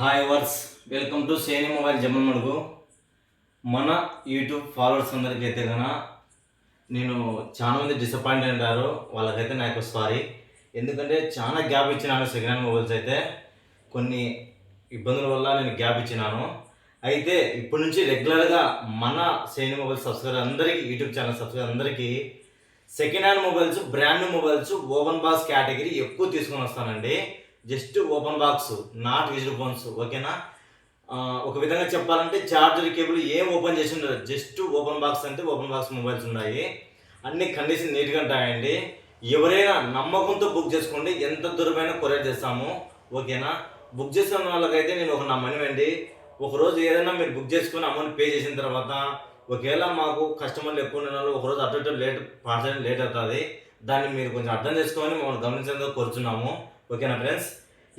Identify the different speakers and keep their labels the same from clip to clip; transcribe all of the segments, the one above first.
Speaker 1: Hi వర్స్ welcome to Seni mobile జమన్ మడుగు మన యూట్యూబ్ ఫాలోవర్స్ అందరికీ అయితే కన నేను చాలా మంది డిసప్పాయింట్ అంటారు. వాళ్ళకైతే నాకు సారీ ఎందుకంటే చాలా గ్యాప్ ఇచ్చినాను సెకండ్ హ్యాండ్ మొబైల్స్ అయితే. కొన్ని ఇబ్బందుల వల్ల నేను గ్యాప్ ఇచ్చినాను. అయితే ఇప్పటి నుంచి రెగ్యులర్గా మన సేని మొబైల్ సబ్స్క్రైబర్ అందరికీ యూట్యూబ్ ఛానల్ సబ్స్క్రైబర్ అందరికీ second hand mobiles brand mobiles open box category ఎక్కువ తీసుకొని వస్తానండి. జస్ట్ ఓపెన్ బాక్స్ నాట్ విజిల్ ఫోన్స్ ఓకేనా? ఒక విధంగా చెప్పాలంటే చార్జర్ కేబుల్ ఏం ఓపెన్ చేసి ఉండదు. జస్ట్ ఓపెన్ బాక్స్ అంటే ఓపెన్ బాక్స్ మొబైల్స్ ఉన్నాయి. అన్ని కండిషన్ నీట్గా ఉంటాయండి. ఎవరైనా నమ్మకంతో బుక్ చేసుకోండి. ఎంత దూరమైన కొరియర్ చేస్తాము. ఓకేనా? బుక్ చేసిన వాళ్ళకైతే నేను ఒక నా మనీ అండి ఏదైనా మీరు బుక్ చేసుకుని అమౌంట్ పే చేసిన తర్వాత ఒకవేళ మాకు కస్టమర్లు ఎక్కువ ఉన్న వాళ్ళు ఒకరోజు అటు ఇటు లేట్ పార్సల్ లేట్ అవుతుంది. దాన్ని మీరు కొంచెం అర్థం చేసుకొని మమ్మల్ని గమనించేందుకు కోరుచున్నాము. ఓకేనా ఫ్రెండ్స్?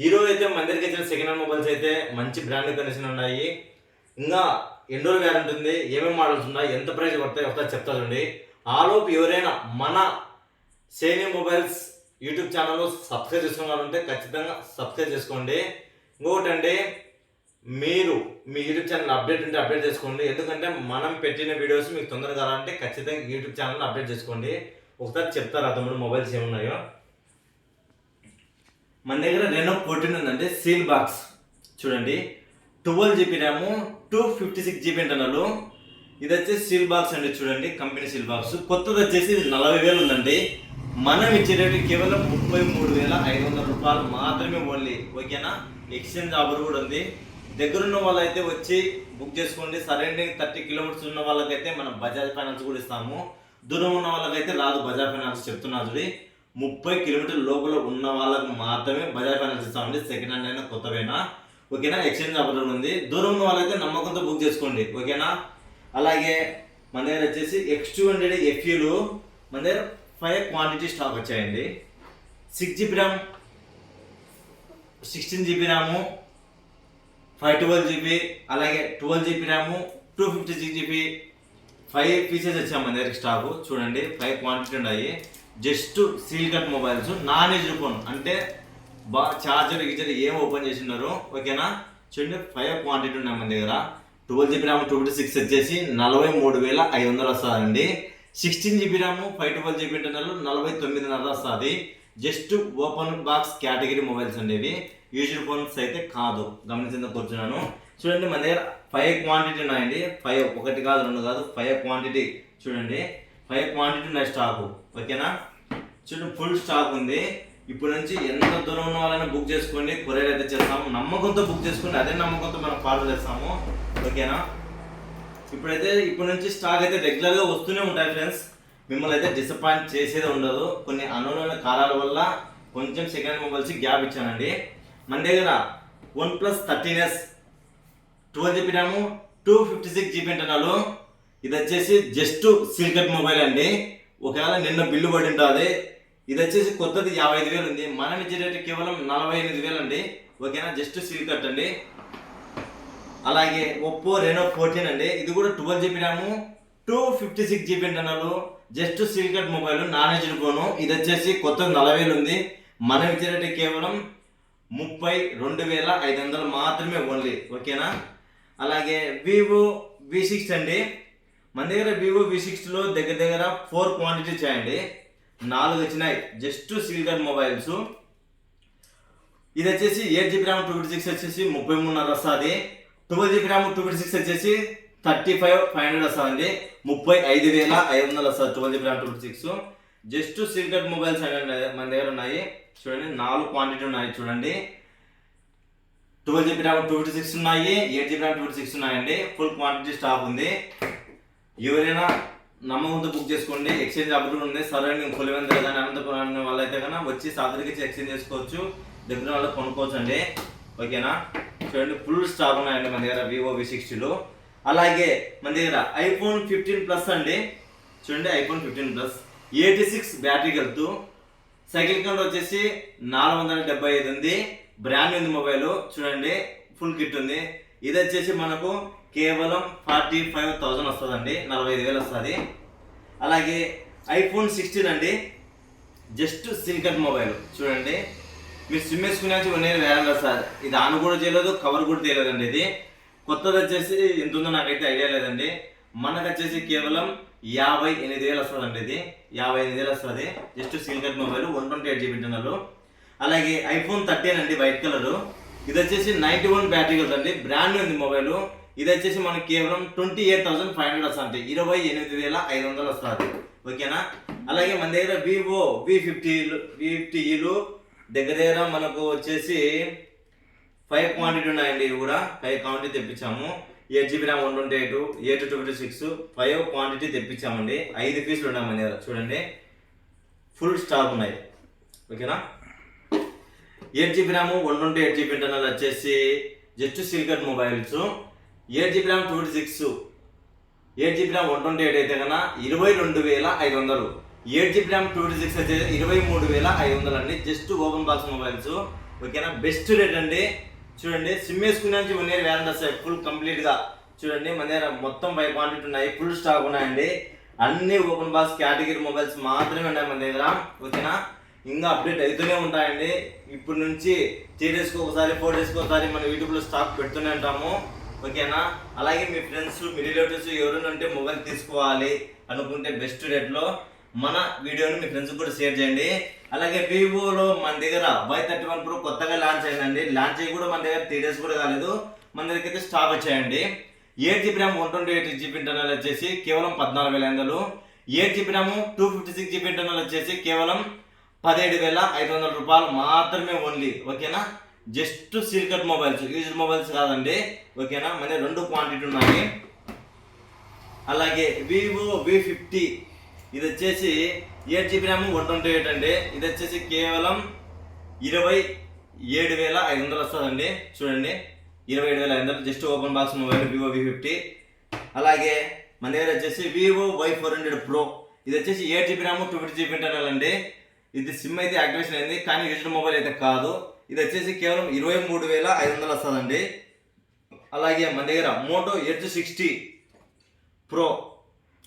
Speaker 1: ఈరోజు అయితే మన దగ్గరికి వచ్చిన సెకండ్ హ్యాండ్ మొబైల్స్ అయితే మంచి బ్రాండ్ కండిషన్ ఉన్నాయి. ఇంకా ఎన్ని గ్యారెంటీ ఉంది. ఏమేమి మోడల్స్ ఉన్నాయి? ఎంత ప్రైస్ పడతాయి ఒకసారి చెప్తా చూడండి. ఆలోపు ఎవరైనా మన Seni mobiles YouTube channel subscribe చేసుకోవాలంటే ఖచ్చితంగా సబ్స్క్రైబ్ చేసుకోండి. ఇంకొకటి అండి మీరు మీ యూట్యూబ్ ఛానల్ అప్డేట్ ఉంటే అప్డేట్ చేసుకోండి. ఎందుకంటే మనం పెట్టిన వీడియోస్ మీకు తొందరగా కావాలంటే ఖచ్చితంగా యూట్యూబ్ ఛానల్ అప్డేట్ చేసుకోండి. ఒకసారి చెప్తారా తమ్ముడు మొబైల్స్ ఏమున్నాయో? మన దగ్గర రెనో ఫోర్టీన్ ఉందంటే సీల్ బాక్స్ చూడండి. Twelve GB RAM two fifty six GB internal ఇది వచ్చేసి సీల్ బాక్స్ అండి చూడండి కంపెనీ సీల్ బాక్స్ కొత్తది వచ్చేసి ఇది నలభై వేలు ఉందండి. మనం ఇచ్చే రేటు కేవలం ముప్పై మూడు వేల ఐదు వందల రూపాయలు మాత్రమే ఓన్లీ ఓకేనా ఎక్స్చేంజ్ ఆఫర్ కూడా ఉంది. దగ్గరున్న వాళ్ళైతే వచ్చి బుక్ చేసుకోండి. సరౌండింగ్ థర్టీ కిలోమీటర్స్ ఉన్న వాళ్ళకైతే మనం బజాజ్ ఫైనాన్స్ కూడా ఇస్తాము. దూరం ఉన్న వాళ్ళకైతే రాదు బజాజ్ ఫైనాన్స్ చెప్తున్నా చూడి. ముప్పై కిలోమీటర్ లోపల ఉన్న వాళ్ళకు మాత్రమే బజాజ్ ఫైనాన్స్ ఇస్తామండి సెకండ్ హ్యాండ్ అయినా కొత్తవైనా? ఓకేనా? ఎక్స్చేంజ్ ఆఫర్ ఉంది. దూరం ఉన్న వాళ్ళైతే నమ్మకంతో బుక్ చేసుకోండి. ఓకేనా? అలాగే మన దగ్గర వచ్చేసి ఎక్స్ టూ హండ్రెడ్ ఎఫ్యూలు మన దగ్గర ఫైవ్ క్వాంటిటీ స్టాక్ వచ్చాయండి. Six GB RAM sixteen GB RAM five twelve GB అలాగే twelve GB RAM two fifty six GB five pieces వచ్చాయి మన దగ్గర స్టాకు చూడండి ఫైవ్ క్వాంటిటీ ఉన్నాయి. Just seal cut mobiles non age phone. అంటే బా charger గిజర్ ఏం ఓపెన్ చేసి ఉన్నారు ఓకేనా? చూడండి ఫైవ్ క్వాంటిటీ ఉన్నాయి మన దగ్గర. Twelve GB RAM two fifty six వచ్చేసి నలభై మూడు వేల ఐదు వందలు వస్తుందండి. Sixteen GB RAM five twelve GB internal నలభై తొమ్మిదిన్నర వస్తుంది. Just open box category mobiles ఉండేవి యూజర్ ఫోన్స్ అయితే కాదు. గమనించిన కూర్చున్నాను. చూడండి మన దగ్గర ఫైవ్ క్వాంటిటీ ఉన్నాయండి. ఫైవ్ ఒకటి కాదు రెండు కాదు ఫైవ్ క్వాంటిటీ చూడండి. ఫైవ్ క్వాంటిటీ ఉన్నాయి స్టాక్ ఓకేనా? చూడండి ఫుల్ స్టాక్ ఉంది. ఇప్పుడు నుంచి ఎంత దూరం ఉన్న వాళ్ళైనా బుక్ చేసుకోండి కొరియర్ అయితే చేస్తాము. నమ్మకంతో బుక్ చేసుకోండి అదే నమ్మకంతో మనం ఫాలో చేస్తాము. ఓకేనా? ఇప్పుడైతే ఇప్పటి నుంచి స్టాక్ అయితే రెగ్యులర్గా వస్తూనే ఉంటాయి ఫ్రెండ్స్ మిమ్మల్ని అయితే డిసప్పాయింట్ చేసేది ఉండదు. కొన్ని అనుకూలమైన కాలాల వల్ల కొంచెం సెకండ్ మొబైల్స్ గ్యాప్ ఇచ్చానండి. మన దగ్గర one plus thirteen S two GB RAM two fifty six GB internal ఇది వచ్చేసి జస్ట్ సిల్కెట్ మొబైల్ అండి. ఒకవేళ నిన్న బిల్లు పడి ఉంటుంది ఇది వచ్చేసి కొత్తది యాభై ఐదు వేలు ఉంది. మనం ఇచ్చే కేవలం నలభై ఎనిమిది వేలు అండి. ఓకేనా? జస్ట్ సిల్కెట్ అండి. అలాగే ఒప్పో రెనో ఫోర్టీన్ అండి. ఇది కూడా twelve GB RAM two fifty six GB internal just seal cut mobile non HD phone. ఇది వచ్చేసి కొత్తది నలభై వేలు ఉంది. మనం ఇచ్చే కేవలం ముప్పై రెండు వేల ఐదు వందలు మాత్రమే ఓన్లీ. ఓకేనా? అలాగే వివో వి సిక్స్ అండి. మన దగ్గర వివో వి సిక్స్లో దగ్గర దగ్గర ఫోర్ క్వాంటిటీ చేయండి. నాలుగు వచ్చినాయి. Just seal cut mobiles. ఇది వచ్చేసి eight GB RAM two fifty six వచ్చేసి ముప్పై మూడున్నర వస్తుంది. Twelve GB RAM two fifty six వచ్చేసి థర్టీ ఫైవ్ ఫైవ్ హండ్రెడ్ వస్తుంది ముప్పై ఐదు వేల ఐదు వందలు వస్తుంది twelve GB RAM two fifty six just seal cut mobiles అనేవి మన దగ్గర ఉన్నాయి. చూడండి నాలుగు క్వాంటిటీ ఉన్నాయి చూడండి. Twelve GB RAM two fifty six ఉన్నాయి. Eight GB RAM two fifty six ఉన్నాయండి. ఫుల్ క్వాంటిటీ స్టాక్ ఉంది. ఎవరైనా నమ్మకంతో బుక్ చేసుకోండి ఎక్స్చేంజ్ ఆఫర్ ఉంది. సరౌండింగ్ పులివెందుల కానీ అనంతపురం వాళ్ళైతే కన్నా వచ్చి సాదరికి ఎక్స్చేంజ్ చేసుకోవచ్చు. దగ్గర వాళ్ళకి కొనుక్కోవచ్చు అండి ఓకేనా? చూడండి ఫుల్ స్టాక్ ఉన్నాయండి మన దగ్గర వివో వి సిక్స్టీలో అలాగే మన దగ్గర ఐఫోన్ ఫిఫ్టీన్ ప్లస్ అండి. చూడండి iPhone fifteen plus eighty six battery వెళ్తూ సైకిల్ కౌంట్ వచ్చేసి నాలుగు వందల డెబ్బై ఐదు ఉంది. బ్రాండ్ ఉంది మొబైల్ చూడండి ఫుల్ కిట్ ఉంది. ఇది వచ్చేసి మనకు కేవలం ఫార్టీ ఫైవ్ థౌజండ్ వస్తుందండి నలభై ఐదు వేలు వస్తుంది. అలాగే ఐఫోన్ సిక్స్టీన్ అండి జస్ట్ సిమ్ కట్ మొబైల్ చూడండి. మీరు సిమ్ వేసుకునే వన్ వేరే సార్ ఇది ఆన్ కూడా చేయలేదు కవర్ కూడా చేయలేదండి ఇది. కొత్తది వచ్చేసి ఎంత ఉందో నాకైతే ఐడియా లేదండి. మనకు వచ్చేసి కేవలం యాభై ఎనిమిది వేలు వస్తుందండి ఇది. యాభై ఎనిమిది వేలు వస్తుంది just SIM cut mobile one twenty eight GB internal. అలాగే ఐఫోన్ థర్టీన్ అండి వైట్ కలరు. ఇది వచ్చేసి నైంటీ వన్ బ్యాటరీ కదండి బ్రాండ్ ఉంది మొబైల్. ఇది వచ్చేసి మనకి కేవలం twenty eight thousand five hundred వస్తుంది. ఇరవై ఎనిమిది వేల ఐదు వందలు వస్తుంది. ఓకేనా? అలాగే మన దగ్గర వివో వి ఫిఫ్టీలు వి ఫిఫ్టీలు దగ్గర దగ్గర మనకు వచ్చేసి ఫైవ్ క్వాంటిటీ ఉన్నాయండి ఇవి కూడా. Five quantity తెప్పించాము. Eight GB RAM one twenty eight eight two fifty six five quantity తెప్పించామండి. ఐదు పీసులు ఉన్నాయి మన దగ్గర. చూడండి. ఫుల్ స్టాక్ ఉన్నాయి. ఓకేనా? Eight GB RAM one twenty eight GB internal వచ్చేసి just seal cut mobiles eight GB RAM two six eight GB RAM one twenty eight అయితే కన్నా ఇరవై రెండు వేల ఐదు వందలు. Eight GB RAM two six అయితే ఇరవై మూడు వేల ఐదు వందలు అండి జస్ట్ ఓపెన్ బాక్స్ మొబైల్స్. ఓకేనా? బెస్ట్ రేట్ అండి. చూడండి సిమ్ వేసుకునే నుంచి వన్ ఇయర్ వ్యారంటీ వస్తాయి. ఫుల్ కంప్లీట్గా చూడండి మన దగ్గర మొత్తం ఫైవ్ క్వాంటిటీ ఉన్నాయి. ఫుల్ స్టాక్ ఉన్నాయండి. అన్ని ఓపెన్ బాక్స్ కేటగిరీ మొబైల్స్ మాత్రమే ఉన్నాయి మన దగ్గర. ఓకేనా? ఇంకా అప్డేట్ అవుతూనే ఉంటాయండి. ఇప్పటి నుంచి త్రీ డేస్కి ఒకసారి ఫోర్ డేస్కి ఒకసారి మన యూట్యూబ్లో స్టాక్ పెడుతూనే ఉంటాము. ఓకేనా? అలాగే మీ ఫ్రెండ్స్ మీ రిలేటివ్స్ ఎవరైనా ఉంటే మొబైల్ తీసుకోవాలి అనుకుంటే బెస్ట్ రేట్లో మన వీడియోని మీ ఫ్రెండ్స్ కూడా షేర్ చేయండి. అలాగే వివోలో మన దగ్గర వై థర్టీ వన్ ప్రో కొత్తగా లాంచ్ అయిందండి. లాంచ్ అయ్యి కూడా మన దగ్గర త్రీ డేస్ కూడా కాలేదు. మన దగ్గరికి అయితే స్టాక్ వచ్చాయండి. Eight GB RAM one twenty eight GB internal వచ్చేసి కేవలం పద్నాలుగు వేల ఐదు వందలు. Eight GB RAM two fifty six GB internal వచ్చేసి కేవలం పదిహేడు వేల ఐదు వందల రూపాయలు మాత్రమే ఓన్లీ ఓకేనా? Just seal cut mobiles used mobiles కాదండి. ఓకేనా? మన రెండు క్వాంటిటీ ఉన్నాయి. అలాగే వివో వి ఫిఫ్టీ ఇది వచ్చేసి eight GB RAM one twenty eight అండి. ఇది వచ్చేసి కేవలం ఇరవై ఏడు వేల ఐదు వందలు వస్తుందండి. చూడండి. ఇరవై ఏడు వేల ఐదు వందలు just open box mobile Vivo V fifty అలాగే మన దగ్గర వచ్చేసి Vivo Y four hundred pro ఇది వచ్చేసి eight GB RAM two fifty GB internal అండి. ఇది సిమ్ అయితే యాక్టివేషన్ అయింది కానీ యూజ్డ్ మొబైల్ అయితే కాదు. ఇది వచ్చేసి కేవలం ఇరవై మూడు వేల ఐదు వందలు వస్తుందండి. అలాగే మన దగ్గర మోటో ఎడ్జ్ సిక్స్టీ ప్రో.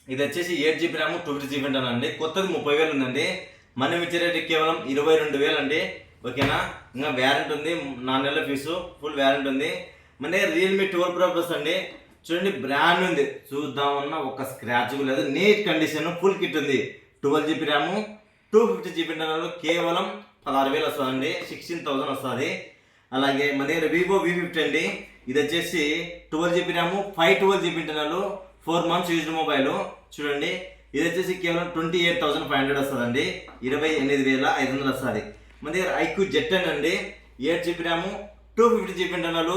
Speaker 1: ఇది వచ్చేసి eight GB RAM two fifty GB అండి. కొత్తది ముప్పై వేలు ఉందండి. మనం ఇచ్చే రేట్ కేవలం ఇరవై రెండు వేలు అండి. ఓకేనా? ఇంకా వ్యారంటీ ఉంది. నాలుగు నెలల ఫీజు ఫుల్ వ్యారంటీ ఉంది. మన దగ్గర రియల్మీ ట్వెల్వ్ ప్రో ప్లస్ అండి. చూడండి బ్రాండ్ ఉంది. చూద్దామన్నా ఒక స్క్రాచ్ లేదు. నీట్ కండిషన్ ఫుల్ కిట్ ఉంది. Twelve GB RAM two fifty GB internal కేవలం పదహారు వేలు వస్తుందండి సిక్స్టీన్ థౌసండ్ వస్తుంది. అలాగే మన దగ్గర వివో వి ఫిఫ్టీ అండి. ఇది వచ్చేసి twelve GB RAM five twelve GB internal four months used mobile చూడండి ఇది వచ్చేసి కేవలం twenty eight thousand five hundred వస్తుందండి. ఇరవై ఎనిమిది వేల ఐదు వందలు వస్తుంది. మన దగ్గర ఐక్యూ జెట్ అని అండి. Eight GB RAM two fifty GB internal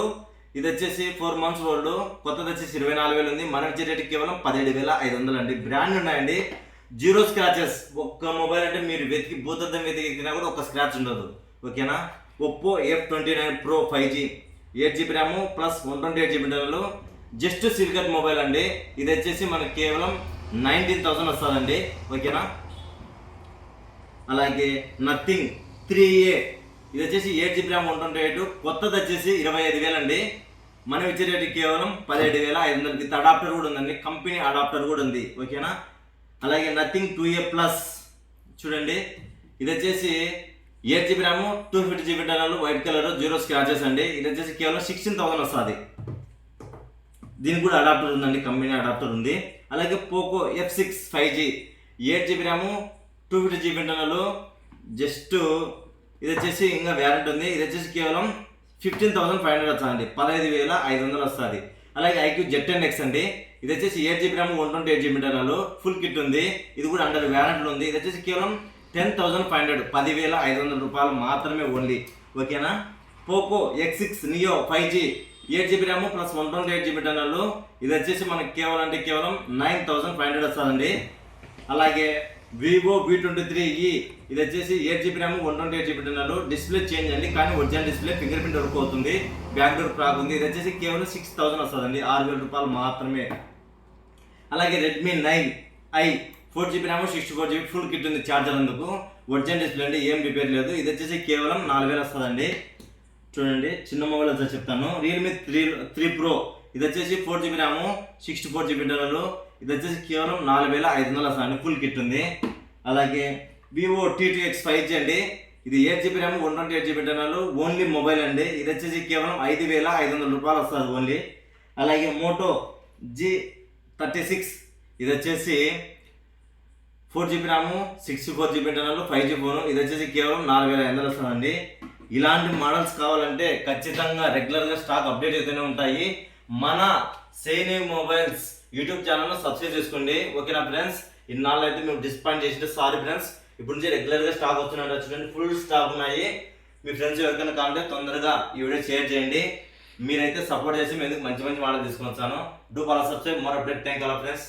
Speaker 1: ఇది వచ్చేసి ఫోర్ మంత్స్ ఓల్డ్ కొత్తది వచ్చేసి ఇరవై నాలుగు వేలు ఉంది. మన వచ్చే రేటు కేవలం పదిహేడు వేల ఐదు వందలు అండి. బ్రాండ్ ఉన్నాయండి. Zero scratches. ఒక్క మొబైల్ అంటే మీరు వెతికి భూతద్దం వెతికినా కూడా ఒక స్క్రాచ్ ఉండదు. ఓకేనా? Oppo F twenty nine pro five G eight GB RAM plus one twenty eight GB internal just seal cut mobile అండి. ఇది వచ్చేసి మనకి కేవలం నైన్టీన్ థౌసండ్ వస్తుందండి. ఓకేనా? అలాగే నథింగ్ త్రీ ఏ ఇది వచ్చేసి eight GB RAM one twenty eight కొత్తది వచ్చేసి ఇరవై ఐదు వేలండి మనం ఇచ్చే రేటు కేవలం పదిహేడు వేల ఐదు వందలకి. అడాప్టర్ కూడా ఉందండి. కంపెనీ అడాప్టర్ కూడా ఉంది. ఓకేనా? అలాగే నథింగ్ టూ ఏ ప్లస్ చూడండి. ఇది వచ్చేసి eight GB RAM two fifty GB internal white colour zero scratches అండి. ఇది వచ్చేసి కేవలం సిక్స్టీన్ థౌసండ్ వస్తుంది. దీనికి కూడా అడాప్టర్ ఉందండి కంపెనీ అడాప్టర్ ఉంది. అలాగే Poco F six five G eight GB RAM two fifty GB internal just ఇది వచ్చేసి ఇంకా వ్యారెంట్ ఉంది. ఇది వచ్చేసి కేవలం ఫిఫ్టీన్ థౌసండ్ ఫైవ్ హండ్రెడ్ వస్తుంది పదహైదు వేల ఐదు వందలు వస్తుంది. అలాగే ఐక్యూ జెట్ ఎన్ ఎక్స్ అండి. ఇది వచ్చేసి eight GB RAM one twenty eight GB internal full kit ఉంది. ఇది కూడా అండర్ వ్యారెంట్లో ఉంది. ఇది వచ్చేసి కేవలం టెన్ థౌసండ్ ఫైవ్ హండ్రెడ్ పదివేల ఐదు వందల రూపాయలు మాత్రమే ఓన్లీ ఓకేనా Poco X six neo five G eight GB RAM plus one twenty eight GB internal ఇది వచ్చేసి మనకి కేవలం అంటే కేవలం నైన్ థౌసండ్ ఫైవ్ హండ్రెడ్ వస్తుందండి. అలాగే వివో వి ట్వంటీ త్రీ ఈ ఇది వచ్చేసి eight GB RAM one twenty eight GB internal display change అండి కానీ ఒరిజినల్ డిస్ప్లే ఫింగర్ ప్రింట్ వరకు అవుతుంది. బ్యాక్ డోర్ ప్రాక్ ఉంది. ఇది వచ్చేసి కేవలం సిక్స్ థౌసండ్ వస్తుందండి. ఆరు వేల రూపాయలు మాత్రమే. అలాగే Redmi nine I four GB RAM sixty four GB full kit ఉంది ఛార్జర్ అందుకు. ఒరిజినల్ డిస్ప్లే అండి ఏం రిపేర్ లేదు. ఇది వచ్చేసి కేవలం నాలుగు వేలు వస్తుందండి. చూడండి చిన్న మొబైల్ వచ్చి చెప్తాను. రియల్మీ త్రీ త్రీ ప్రో ఇది వచ్చేసి four GB RAM sixty four GB internal. ఇది వచ్చేసి కేవలం నాలుగు వేల ఐదు వందలు వస్తుంది ఫుల్ కిట్ ఉంది. అలాగే Vivo T two X five G అండి. ఇది eight GB RAM one twenty eight GB internal. Only mobile అండి. ఇది వచ్చేసి కేవలం ఐదు వేల ఐదు వందల రూపాయలు వస్తుంది ఓన్లీ అలాగే మోటో జీ థర్టీ సిక్స్. ఇది వచ్చేసి four GB RAM sixty four GB internal five G phone. ఇది వచ్చేసి కేవలం నాలుగు వేల ఐదు వస్తుందండి ఇలాంటి మోడల్స్ కావాలంటే ఖచ్చితంగా రెగ్యులర్గా స్టాక్ అప్డేట్ అవుతూనే ఉంటాయి. మన సేనీ మొబైల్స్ యూట్యూబ్ ఛానల్ను సబ్స్క్రైబ్ చేసుకోండి. ఓకేనా ఫ్రెండ్స్? ఇన్నాళ్ళు అయితే మేము డిస్పాయింట్ చేసింటే సారీ ఫ్రెండ్స్. ఇప్పుడు నుంచి రెగ్యులర్గా స్టాక్ వస్తున్నాయి. చూడండి ఫుల్ స్టాక్ ఉన్నాయి. మీ ఫ్రెండ్స్ ఎవరికైనా కావాలంటే తొందరగా ఈ వీడియో షేర్ చేయండి. మీరైతే సపోర్ట్ చేసి మేము మంచి మంచి మోడల్ తీసుకొని వచ్చాను డూ ఫాలో సబ్స్క్రైబ్ మరో అప్డేట్ థ్యాంక్ యూ ఫ్రెండ్స్